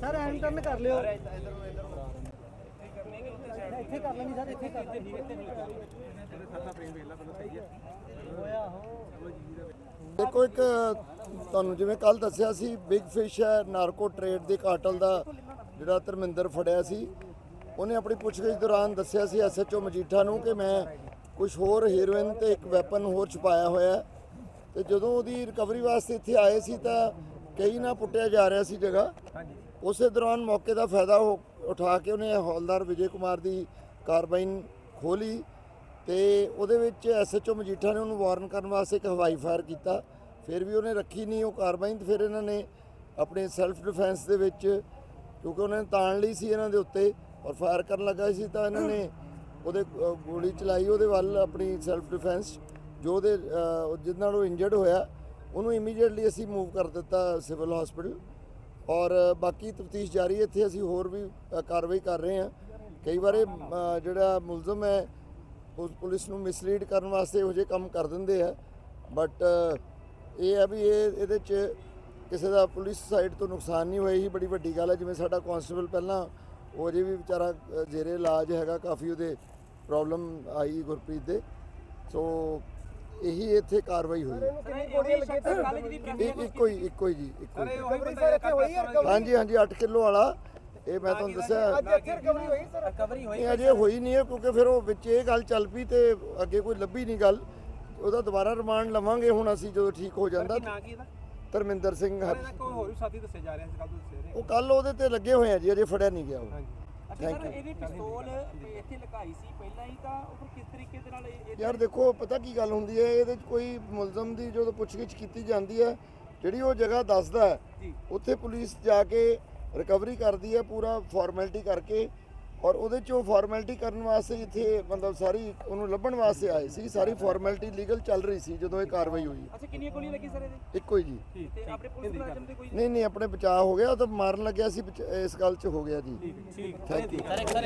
Sir ਐਂ turn ਕਰ ਲਿਓ। ਇੱਥੇ ਕਰ ਲੈਣੀ ਸਰ ਇੱਥੇ ਕਰ ਲੈਣੀ। ਹੋਇਆ ਹੋ ਦੇਖੋ ਇੱਕ ਤੁਹਾਨੂੰ ਜਿਵੇਂ ਕੱਲ ਦੱਸਿਆ ਸੀ ਬਿਗ ਫਿਸ਼ ਹੈ ਨਾਰਕੋ ਟ੍ਰੇਡ ਦੇ ਕਾਟਲ ਦਾ ਜਿਹੜਾ ਧਰਮਿੰਦਰ ਫੜਿਆ ਸੀ। ਉਹਨੇ ਆਪਣੀ ਪੁੱਛਗਿੱਛ ਦੌਰਾਨ ਦੱਸਿਆ ਸੀ ਐਸਐਚਓ ਮਜੀਠਾ ਨੂੰ ਕਿ ਮੈਂ ਕੁਝ ਹੋਰ ਹੀਰੋਇਨ ਤੇ ਇੱਕ ਵੈਪਨ ਹੋਰ ਛੁਪਾਇਆ ਹੋਇਆ। ਤੇ ਜਦੋਂ ਉਹਦੀ ਰਿਕਵਰੀ ਵਾਸਤੇ ਇੱਥੇ ਆਏ ਸੀ ਤਾਂ ਕਈ ਨਾ ਪੁੱਟਿਆ ਜਾ ਰਿਹਾ ਸੀ ਜਗ੍ਹਾ। ਉਸੇ ਦੌਰਾਨ ਮੌਕੇ ਦਾ ਫਾਇਦਾ ਉਠਾ ਕੇ ਉਹਨੇ ਹੌਲਦਾਰ ਵਿਜੇ ਕੁਮਾਰ ਦੀ ਕਾਰਬਾਈਨ ਖੋਲੀ ਤੇ ਉਹਦੇ ਵਿੱਚ ਐਸਐਚਓ ਮਜੀਠਾ ਨੇ ਉਹਨੂੰ ਵਾਰਨ ਕਰਨ ਵਾਸਤੇ ਇੱਕ ਹਵਾਈ ਫਾਇਰ ਕੀਤਾ। ਫਿਰ ਵੀ ਉਹਨੇ ਰੱਖੀ ਨਹੀਂ ਉਹ ਕਾਰਬਾਈਨ ਤੇ ਫਿਰ ਇਹਨਾਂ ਨੇ ਆਪਣੇ ਸੈਲਫ ਡਿਫੈਂਸ ਦੇ ਵਿੱਚ ਕਿਉਂਕਿ ਉਹਨਾਂ ਨੇ ਤਾਣ ਲਈ ਸੀ ਇਹਨਾਂ ਦੇ ਉੱਤੇ। ਔਰ ਫਾਇਰ ਕਰਨ ਲੱਗਾ ਸੀ ਤਾਂ ਇਹਨਾਂ ਨੇ ਉਹਦੇ ਅ, ਗੋਲੀ ਚਲਾਈ ਉਹਦੇ ਵੱਲ ਆਪਣੀ ਸੈਲਫ ਡਿਫੈਂਸ ਜੋ ਉਹਦੇ ਅ, ਜਿਹਦੇ ਨਾਲ ਉਹ ਇੰਜਰਡ ਹੋਇਆ ਉਹਨੂੰ ਇਮੀਡੀਏਟਲੀ ਅਸੀਂ ਮੂਵ ਕਰ ਦਿੱਤਾ ਸਿਵਲ ਹਸਪੀਟਲ ਔਰ ਬਾਕੀ ਤਫਤੀਸ਼ ਜਾਰੀ ਹੈ ਇੱਥੇ ਅਸੀਂ ਹੋਰ ਵੀ ਅ, ਕਾਰਵਾਈ ਕਰ ਰਹੇ ਹਾਂ। ਕਈ ਵਾਰੇ ਅ, ਜਿਹੜਾ ਮੁਲਜ਼ਮ ਹੈ ਉਸ ਪੁਲਿਸ ਨੂੰ ਮਿਸਲੀਡ ਕਰਨ ਵਾਸਤੇ ਇਹੋ ਜਿਹੇ ਕੰਮ ਕਰ ਦਿੰਦੇ ਆ ਬਟ ਇਹ ਹੈ ਵੀ ਇਹ ਇਹਦੇ ਚ ਕਿਸੇ ਦਾ ਪੁਲਿਸ ਸਾਈਡ ਤੋਂ ਨੁਕਸਾਨ ਨਹੀਂ ਹੋਇਆ ਹੀ ਬੜੀ ਵੱਡੀ ਗੱਲ ਹੈ ਜਿਵੇਂ ਸਾਡਾ ਕਾਂਸਟੇਬਲ ਪਹਿਲਾਂ ਉਹ ਅਜੇ ਵੀ ਵਿਚਾਰਾ ਜੇਰੇ ਇਲਾਜ ਹੈਗਾ ਕਾਫੀ ਉਹਦੇ ਪ੍ਰੋਬਲਮ ਆਈ ਗੁਰਪ੍ਰੀਤ ਦੇ। ਸੋ ਇਹੀ ਇੱਥੇ ਕਾਰਵਾਈ ਹੋਈ। ਇੱਕੋ ਹੀ ਇੱਕੋ ਹੀ ਜੀ ਇੱਕੋ ਹੀ। ਹਾਂਜੀ ਹਾਂਜੀ 8 ਕਿਲੋ ਵਾਲਾ। ਇਹ ਮੈਂ ਤੁਹਾਨੂੰ ਦੱਸਿਆ। ਰਿਕਵਰੀ ਹੋਈ ਇਹ ਅਜੇ ਹੋਈ ਨਹੀਂ ਹੈ ਕਿਉਂਕਿ ਫਿਰ ਉਹ ਵਿੱਚ ਇਹ ਗੱਲ ਚੱਲ ਪਈ ਤੇ ਅੱਗੇ ਕੋਈ ਲੱਭੀ ਨਹੀਂ ਗੱਲ। ਉਹਦਾ ਦੁਬਾਰਾ ਰਿਮਾਂਡ ਲਵਾਂਗੇ ਹੁਣ ਅਸੀਂ ਜਦੋਂ ਠੀਕ ਹੋ ਜਾਂਦਾ। ਨਾਂ ਕੀ ਇਹਦਾ ਧਰਮਿੰਦਰ ਸਿੰਘ ਹਰ ਇਹਦਾ ਕੋਈ ਹੋਰ ਵੀ ਸਾਥੀ ਦੱਸੇ ਜਾ ਰਹੇ ਸੀ ਕੱਲ ਤੋਂ ਦੱਸੇ ਰਹੇ ਉਹ ਕੱਲ ਉਹਦੇ ਤੇ ਲੱਗੇ ਹੋਏ ਆ ਜੀ ਅਜੇ ਫੜਿਆ ਨਹੀਂ ਗਿਆ ਉਹ। ਹਾਂਜੀ। ਅੱਛਾ Thank ਸਰ you. ਇਹਦੀ ਪਿਸਤੌਲ ਇੱਥੇ ਲਗਾਈ ਸੀ ਪਹਿਲਾਂ ਹੀ ਤਾਂ ਉਹ ਫਿਰ ਕਿਸ ਤਰੀਕੇ ਦੇ ਨਾਲ ਇਹ- ਇਹ ਯਾਰ ਦੇਖੋ ਪਤਾ ਕੀ ਗੱਲ ਹੁੰਦੀ ਹੈ ਇਹਦੇ 'ਚ ਕੋਈ ਮੁਲਜ਼ਮ ਦੀ ਜਦੋਂ ਪੁੱਛਗਿੱਛ ਕੀਤੀ ਜਾਂਦੀ ਹੈ ਜਿਹੜੀ ਉਹ ਜਗ੍ਹਾ ਦੱਸਦਾ ਹੈ ਉੱਥੇ ਪੁਲਿਸ ਜਾ ਕੇ ਰਿਕਵਰੀ ਕਰਦੀ ਹੈ ਪੂਰਾ ਫਾਰਮੈਲਿਟੀ ਕਰਕੇ। ਔਰ ਉਹਦੇ 'ਚ ਉਹ ਫਾਰਮੈਲਿਟੀ ਕਰਨ ਵਾਸਤੇ ਇੱਥੇ ਮਤਲਬ ਸਾਰੀ ਉਹਨੂੰ ਲੱਭਣ ਵਾਸਤੇ ਆਏ ਸੀ ਸਾਰੀ ਫਾਰਮੈਲਿਟੀ ਲੀਗਲ ਚੱਲ ਰਹੀ ਸੀ ਜਦੋਂ ਇਹ ਕਾਰਵਾਈ ਹੋਈ। ਅੱਛਾ ਕਿੰਨੀਆਂ ਗੋਲੀਆਂ ਲੱਗੀ ਸਰ ਇਹਦੇ? ਇੱਕੋ ਹੀ ਜੀ। ਤੇ ਆਪਣੇ ਪੁਲਿਸ ਮੁਲਾਜ਼ਮ ਦੇ ਕੋਈ? ਨਹੀਂ ਨਹੀਂ ਆਪਣੇ ਬਚਾਅ ਹੋ ਗਿਆ ਉਹ ਤਾਂ ਮਾਰਨ ਲੱਗਿਆ ਸੀ ਬਚ- ਇਸ ਗੱਲ 'ਚ ਹੋ ਗਿਆ ਜੀ। Thank you